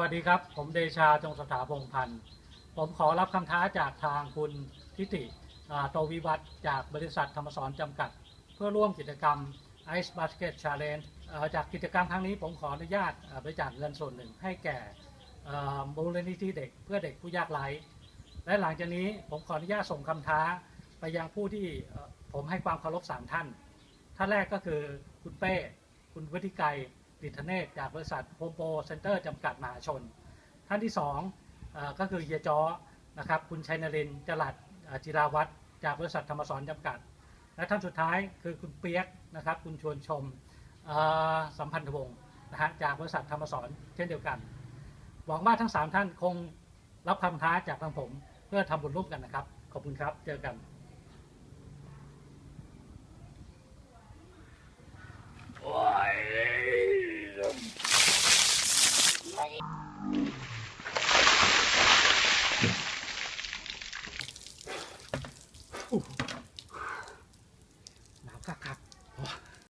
วัสดีครับ ผมเดชาจงสถาพงพันธ์ ผมขอรับคำท้าจากทางคุณทิติโตวิวัฒจากบริษัทธรรมสรจำกัด เพื่อร่วมกิจกรรม Ice Basket Challenge จากกิจกรรมครั้งนี้ผมขออนุญาตบริจาคเงินส่วนหนึ่งให้แก่มูลนิธิเด็กเพื่อเด็กผู้ยากไร้ และหลังจากนี้ผมขออนุญาตส่งคำท้าไปยังผู้ที่ผมให้ความเคารพสามท่าน ท่านแรกก็คือคุณเป้ คุณวุฒิไกร ดิษฐเนศจากบริษัทโฮมโปรเซ็นเตอร์จำกัดมหาชน ท่านที่สองก็คือเฮียจอนะครับคุณชัยนรินทร์จรัสจิราวัตรจากบริษัทธรรมสรจำกัด และท่านสุดท้ายคือคุณเปียกนะครับคุณชวนชมสัมพันธวงศ์นะฮะจากบริษัทธรรมสรเช่นเดียวกัน หวังว่าทั้งสามท่านคงรับคำท้าจากทางผม เพื่อทำบุญร่วมกันนะครับ ขอบคุณครับเจอกัน หนาวคัก